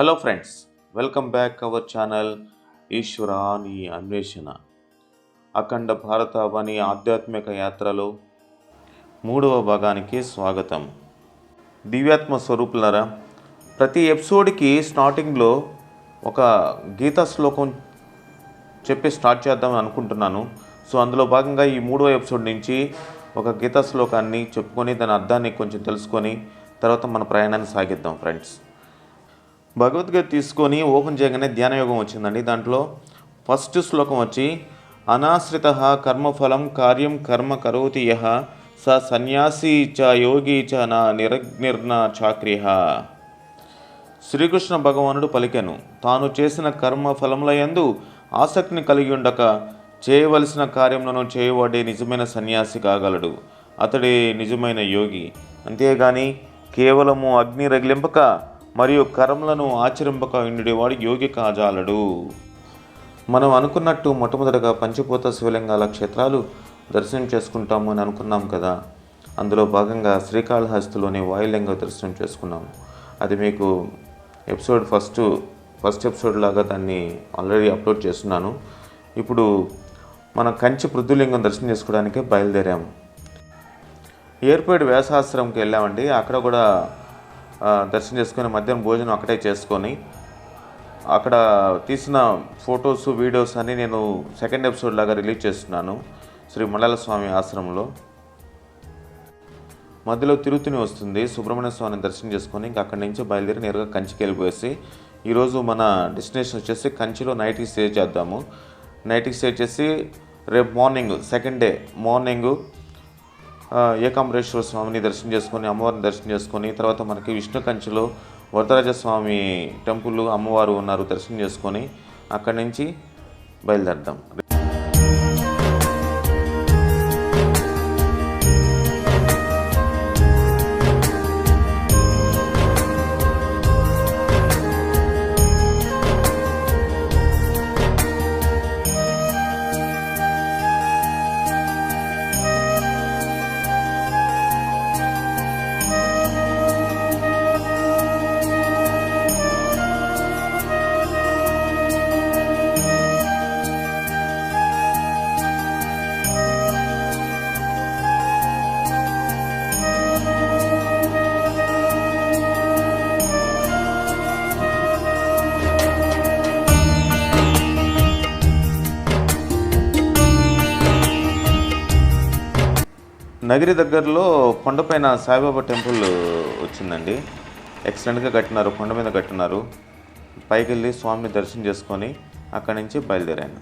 Hello friends welcome back our channel ఈశ్వరాని అన్వేషణ అఖండ భారతావని ఆధ్యాత్మిక యాత్రలో మూడవ భాగానికి స్వాగతం. దివ్యాత్మ స్వరూపులరా ప్రతి ఎపిసోడ్కి స్టార్టింగ్లో ఒక గీతా శ్లోకం చెప్పి స్టార్ట్ చేద్దామని అనుకుంటున్నాను. సో అందులో భాగంగా ఈ మూడవ ఎపిసోడ్ నుంచి ఒక గీతా శ్లోకాన్ని చెప్పుకొని దాని అర్థాన్ని కొంచెం తెలుసుకొని తర్వాత మన ప్రయాణాన్ని సాగిద్దాం ఫ్రెండ్స్ భగవద్గీత తీసుకొని ఓపెన్ చేయగానే ధ్యానయోగం వచ్చిందండి. దాంట్లో ఫస్ట్ శ్లోకం వచ్చి అనాశ్రిత కర్మఫలం కార్యం కర్మ కరోతి యహ స సన్యాసి చ యోగి చ నా నిరగ్నిర్ణ చాక్రియ. శ్రీకృష్ణ భగవానుడు పలికెను తాను చేసిన కర్మ ఫలములయందు ఆసక్తిని కలిగి ఉండక చేయవలసిన కార్యములను చేయవాడే నిజమైన సన్యాసి కాగలడు. అతడే నిజమైన యోగి. అంతేగాని కేవలము అగ్ని రగిలింపక మరియు కర్మలను ఆచరింపక ఉండేవాడు యోగి కాజాలడు. మనం అనుకున్నట్టు మొట్టమొదటగా పంచభూత శివలింగాల క్షేత్రాలు దర్శనం చేసుకుంటాము అని అనుకున్నాం కదా. అందులో భాగంగా శ్రీకాళహస్తిలోని వాయులింగ దర్శనం చేసుకున్నాము అది మీకు ఎపిసోడ్ ఫస్ట్ ఫస్ట్ ఎపిసోడ్ లాగా దాన్ని ఆల్రెడీ అప్లోడ్ చేస్తున్నాను. ఇప్పుడు మన కంచి పృథ్వలింగం దర్శనం చేసుకోవడానికి బయలుదేరాము ఏర్పేడు వ్యాసాశ్రమంకి వెళ్ళామండి. అక్కడ కూడా దర్శనం చేసుకొని మధ్యాహ్నం భోజనం అక్కడే చేసుకొని అక్కడ తీసిన ఫొటోస్ వీడియోస్ అన్నీ నేను సెకండ్ ఎపిసోడ్ లాగా రిలీజ్ చేస్తున్నాను శ్రీ మల్లాల స్వామి ఆశ్రమంలో. మధ్యలో తిరుతుని వస్తుంది సుబ్రహ్మణ్య స్వామిని దర్శనం చేసుకొని ఇంకా అక్కడి నుంచి బయలుదేరి నేరుగా కంచికి వెళ్ళిపోయేసి ఈరోజు మన డెస్టినేషన్ వచ్చేసి కంచిలో నైట్కి స్టే చేద్దాము. నైట్కి స్టే చేసి రేపు morning second day morning Ekambareswara స్వామిని దర్శనం చేసుకొని అమ్మవారిని దర్శనం చేసుకొని తర్వాత మనకి విష్ణు కంచెలో వరదరాజ స్వామి టెంపుల్ అమ్మవారు ఉన్నారు దర్శనం చేసుకొని అక్కడి నుంచి బయలుదేరదాం. నగిరి దగ్గరలో కొండపైన సాయిబాబా టెంపుల్ వచ్చిందండి. ఎక్సలెంట్గా కట్టినారు కొండ మీద కట్టినారు. పైకి వెళ్ళి స్వామిని దర్శనం చేసుకొని అక్కడి నుంచి బయలుదేరాను.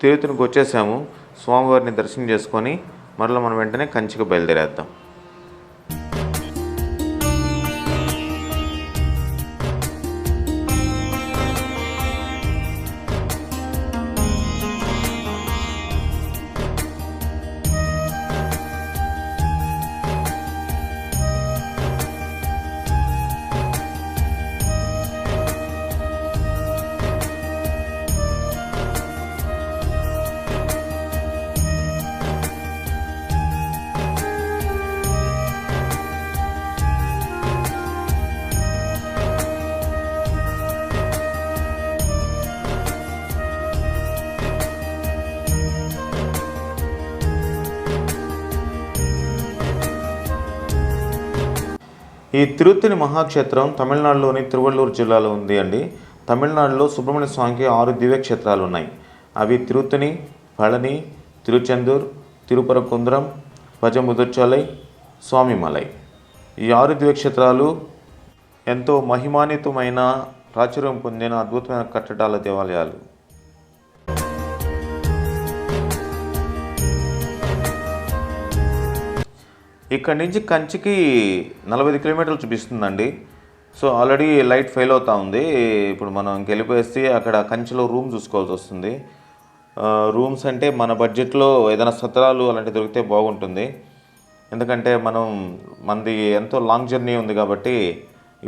తిరుపతికి వచ్చేసాము స్వామివారిని దర్శనం చేసుకొని మరలా మనం వెంటనే కంచికి బయలుదేరేద్దాం. ఈ తిరుత్తని మహాక్షేత్రం తమిళనాడులోని తిరువళ్ళూరు జిల్లాలో ఉంది అండి. తమిళనాడులో సుబ్రహ్మణ్య స్వామికి ఆరు దివ్యక్షేత్రాలు ఉన్నాయి. అవి తిరుత్తిని పళని తిరుచెందూర్ తిరుపరకుంద్రం పజముదుర్చలై స్వామిమలై. ఈ ఆరు దివ్యక్షేత్రాలు ఎంతో మహిమాన్వితమైన ప్రాచుర్యం పొందిన అద్భుతమైన కట్టడాల దేవాలయాలు. ఇక్కడి నుంచి కంచికి నలభై ఐదు కిలోమీటర్లు చూపిస్తుందండి. సో ఆల్రెడీ లైట్ ఫెయిల్ అవుతూ ఉంది. ఇప్పుడు మనం ఇంకెళ్ళిపోయేసి అక్కడ కంచిలో రూమ్ చూసుకోవాల్సి వస్తుంది. రూమ్స్ అంటే మన బడ్జెట్లో ఏదైనా సత్రాలు అలాంటివి దొరికితే బాగుంటుంది. ఎందుకంటే మనం మనది ఎంతో లాంగ్ జర్నీ ఉంది కాబట్టి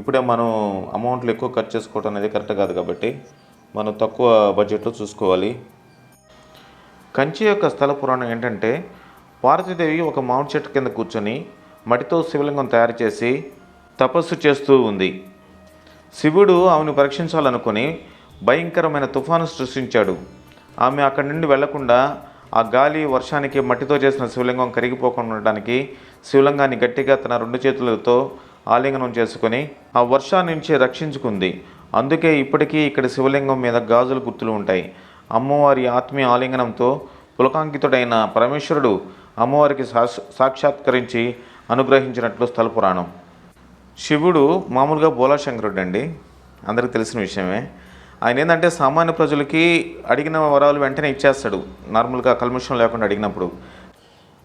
ఇప్పుడే మనం అమౌంట్లు ఎక్కువ ఖర్చు చేసుకోవడం అనేది కరెక్ట్ కాదు కాబట్టి మనం తక్కువ బడ్జెట్లో చూసుకోవాలి. కంచి యొక్క స్థల పురాణం ఏంటంటే పార్వతీదేవి ఒక మామిడి చెట్టు కింద కూర్చొని మట్టితో శివలింగం తయారు చేసి తపస్సు చేస్తూ ఉంది. శివుడు ఆమెను పరీక్షించాలనుకుని భయంకరమైన తుఫాను సృష్టించాడు. ఆమె అక్కడి నుండి వెళ్ళకుండా ఆ గాలి వర్షానికి మట్టితో చేసిన శివలింగం కరిగిపోకుండా ఉండడానికి శివలింగాన్ని గట్టిగా తన రెండు చేతులతో ఆలింగనం చేసుకొని ఆ వర్షాన్ని నుంచి రక్షించుకుంది. అందుకే ఇప్పటికీ ఇక్కడ శివలింగం మీద గాజుల గుర్తులు ఉంటాయి. అమ్మవారి ఆత్మీయ ఆలింగనంతో పులకాంకితుడైన పరమేశ్వరుడు అమ్మవారికి సాక్షాత్కరించి అనుగ్రహించినట్లు స్థల పురాణం. శివుడు మామూలుగా బోలాశంకరుడు అండి అందరికీ తెలిసిన విషయమే. ఆయన ఏంటంటే సామాన్య ప్రజలకి అడిగిన వరాలు వెంటనే ఇచ్చేస్తాడు. నార్మల్గా కల్మషం లేకుండా అడిగినప్పుడు.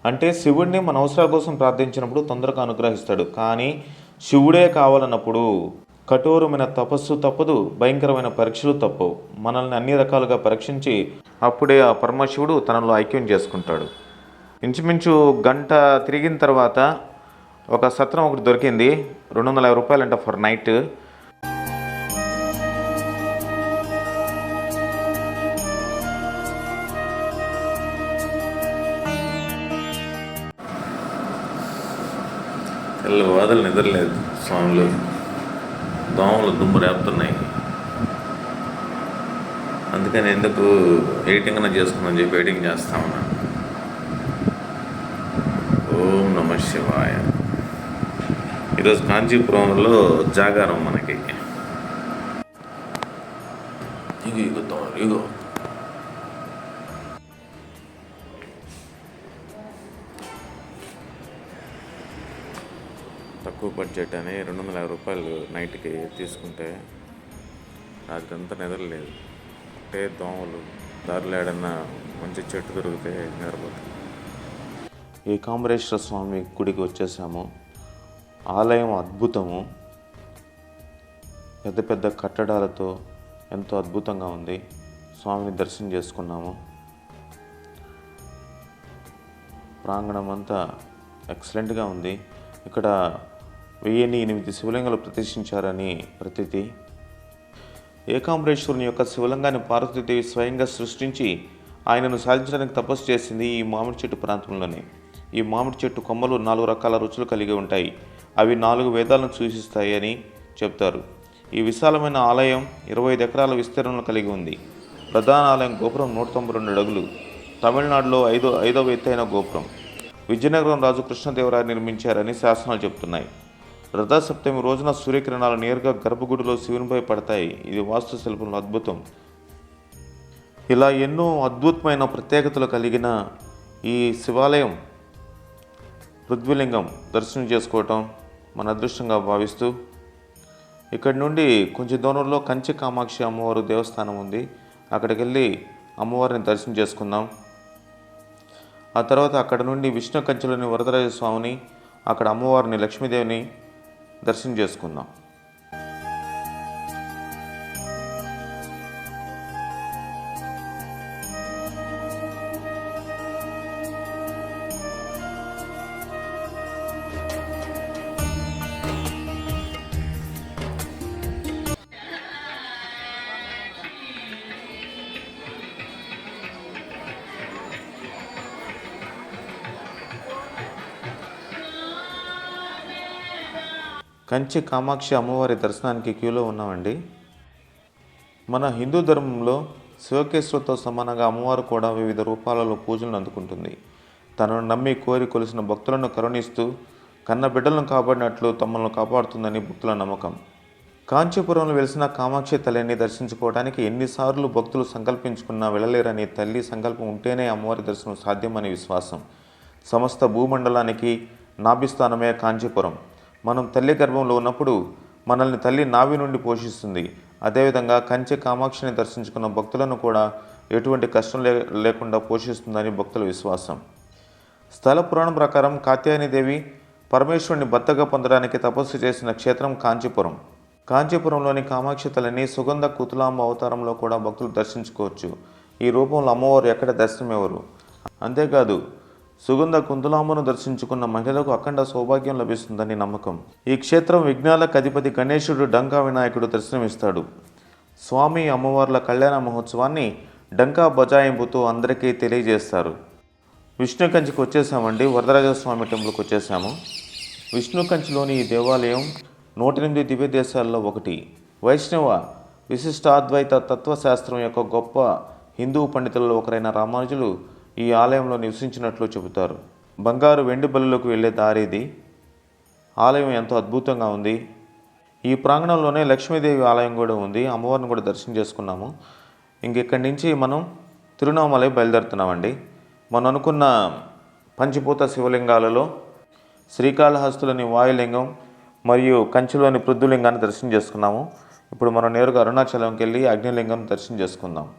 అంటే శివుడిని మన అవసరాల కోసం ప్రార్థించినప్పుడు తొందరగా అనుగ్రహిస్తాడు. కానీ శివుడే కావాలన్నప్పుడు కఠోరమైన తపస్సు తప్పదు భయంకరమైన పరీక్షలు తప్పవు. మనల్ని అన్ని రకాలుగా పరీక్షించి అప్పుడే ఆ పరమశివుడు తనలో ఐక్యం చేసుకుంటాడు. ఇంచుమించు గంట తిరిగిన తర్వాత ఒక సత్రం ఒకటి దొరికింది. రెండు వందల యాభై రూపాయలంట ఫర్ నైట్ తెల్ల వాదలు నిద్రలేదు స్వాములు. దోమలు దుమ్ము రేపుతున్నాయి. అందుకని ఎందుకు ఎడిటింగ్ చేసుకుందని చెప్పి ఎడిటింగ్ చేస్తా ఉన్నా. ఓం నమ శివాయ. ఈరోజు కాంచీపురంలో జాగారం మనకి. ఇగో ఇగో దోమలు ఇగో. తక్కువ బడ్జెట్ అని రెండు వందల యాభై రూపాయలు నైట్కి తీసుకుంటే రాత్రి అంతా నిద్రలేదు అంటే దోమలు దారిలో ఏడన్నా మంచి చెట్టు దొరికితే నిద్రపోతుంది ఏకాంబరేశ్వర స్వామి గుడికి వచ్చేసాము. ఆలయం అద్భుతము. పెద్ద పెద్ద కట్టడాలతో ఎంతో అద్భుతంగా ఉంది. స్వామిని దర్శనం చేసుకున్నాము. ప్రాంగణం అంతా ఎక్సలెంట్గా ఉంది. ఇక్కడ వెయ్యిన్ని ఎనిమిది శివలింగాలు ప్రతిష్ఠించారని ప్రతీతి. ఏకాంబరేశ్వరుని యొక్క శివలింగాన్ని పార్వతీదేవి స్వయంగా సృష్టించి ఆయనను సాధించడానికి తపస్సు చేసింది ఈ మామిడి చెట్టు ప్రాంతంలోనే. ఈ మామిడి చెట్టు కొమ్మలు నాలుగు రకాల రుచులు కలిగి ఉంటాయి. అవి నాలుగు వేదాలను సూచిస్తాయి అని చెప్తారు. ఈ విశాలమైన ఆలయం ఇరవై ఐదు ఎకరాల విస్తీర్ణం కలిగి ఉంది. ప్రధాన ఆలయం గోపురం నూట తొంభై రెండు అడుగులు. తమిళనాడులో ఐదో ఐదవ ఎత్తైన గోపురం. విజయనగరం రాజు కృష్ణదేవరాయ నిర్మించారని శాసనాలు చెప్తున్నాయి రథసప్తమి రోజున సూర్యకిరణాలు నేరుగా గర్భగుడిలో శివునిపై పడతాయి. ఇది వాస్తు శిల్పంలో అద్భుతం. ఇలా ఎన్నో అద్భుతమైన ప్రత్యేకతలు కలిగిన ఈ శివాలయం పృథ్వీలింగం దర్శనం చేసుకోవటం మన అదృష్టంగా భావిస్తూ ఇక్కడి నుండి కొంచెం దూరంలో కంచి కామాక్షి అమ్మవారు దేవస్థానం ఉంది. అక్కడికి వెళ్ళి అమ్మవారిని దర్శనం చేసుకుందాం. ఆ తర్వాత అక్కడ నుండి విష్ణు కంచెలోని వరదరాజ స్వామిని అక్కడ అమ్మవారిని లక్ష్మీదేవిని దర్శనం చేసుకుందాం. కంచి కామాక్షి అమ్మవారి దర్శనానికి క్యూలో ఉన్నామండి. మన హిందూ ధర్మంలో శివకేశ్వరతో సమానంగా అమ్మవారు కూడా వివిధ రూపాలలో పూజలను అందుకుంటుంది. తనను నమ్మి కోరి కొలిసిన భక్తులను కరుణిస్తూ కన్న బిడ్డలను కాపాడినట్లు తమలను కాపాడుతుందని భక్తుల నమ్మకం. కాంచీపురంలో వెలిసిన కామాక్షి తల్లిని దర్శించుకోవడానికి ఎన్నిసార్లు భక్తులు సంకల్పించుకున్నా వెళ్ళలేరని తల్లి సంకల్పం ఉంటేనే అమ్మవారి దర్శనం సాధ్యమని విశ్వాసం. సమస్త భూమండలానికి నాభిస్థానమే కాంచీపురం. మనం తల్లి గర్భంలో ఉన్నప్పుడు మనల్ని తల్లి నావి నుండి పోషిస్తుంది. అదేవిధంగా కంచె కామాక్షిని దర్శించుకున్న భక్తులను కూడా ఎటువంటి కష్టం లే లేకుండా పోషిస్తుందని భక్తుల విశ్వాసం. స్థల పురాణం ప్రకారం కాత్యాయనిదేవి పరమేశ్వరుని భర్తగా పొందడానికి తపస్సు చేసిన క్షేత్రం కాంచీపురం. కాంచీపురంలోని కామాక్షి తల్లిని సుగంధ కుతులాంబ అవతారంలో కూడా భక్తులు దర్శించుకోవచ్చు. ఈ రూపంలో అమ్మవారు ఎక్కడ దర్శనమివ్వరు అంతేకాదు సుగంధ కుంతులాంబను దర్శించుకున్న మహిళలకు అఖండ సౌభాగ్యం లభిస్తుందని నమ్మకం. ఈ క్షేత్రం విఘ్నాలకు అధిపతి గణేశుడు డంకా వినాయకుడు దర్శనమిస్తాడు. స్వామి అమ్మవార్ల కళ్యాణ మహోత్సవాన్ని డంకా బజాయింపుతో అందరికీ తెలియజేస్తారు. విష్ణు కంచికి వచ్చేసామండి. వరదరాజస్వామి టెంపుల్కి వచ్చేసాము. విష్ణు కంచిలోని ఈ దేవాలయం నూట ఎనిమిది దివ్య దేశాల్లో ఒకటి. వైష్ణవ విశిష్టాద్వైత తత్వశాస్త్రం యొక్క గొప్ప హిందూ పండితులలో ఒకరైన రామానుజులు ఈ ఆలయంలో నివసించినట్లు చెబుతారు. బంగారు వెండి బలులకు వెళ్ళే దారిది ఆలయం ఎంతో అద్భుతంగా ఉంది. ఈ ప్రాంగణంలోనే లక్ష్మీదేవి ఆలయం కూడా ఉంది. అమ్మవారిని కూడా దర్శనం చేసుకున్నాము. ఇంకెక్కడి నుంచి మనం తిరునామలై బయలుదేరుతున్నామండి. మనం అనుకున్న పంచిపోత శివలింగాలలో శ్రీకాళహస్తులోని వాయులింగం మరియు కంచిలోని పృథ్వలింగాన్ని దర్శనం చేసుకున్నాము. ఇప్పుడు మనం నేరుగా అరుణాచలంకి వెళ్ళి అగ్నిలింగం దర్శనం చేసుకుందాం.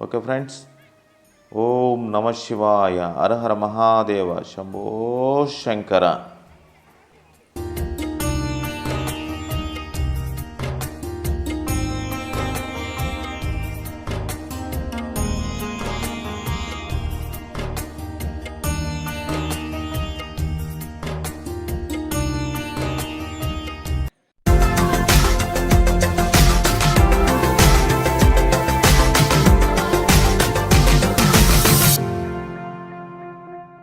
Okay friends. ஓம் நம சிவாய. அரஹர மகாதேவ. சம்போ சங்கரா.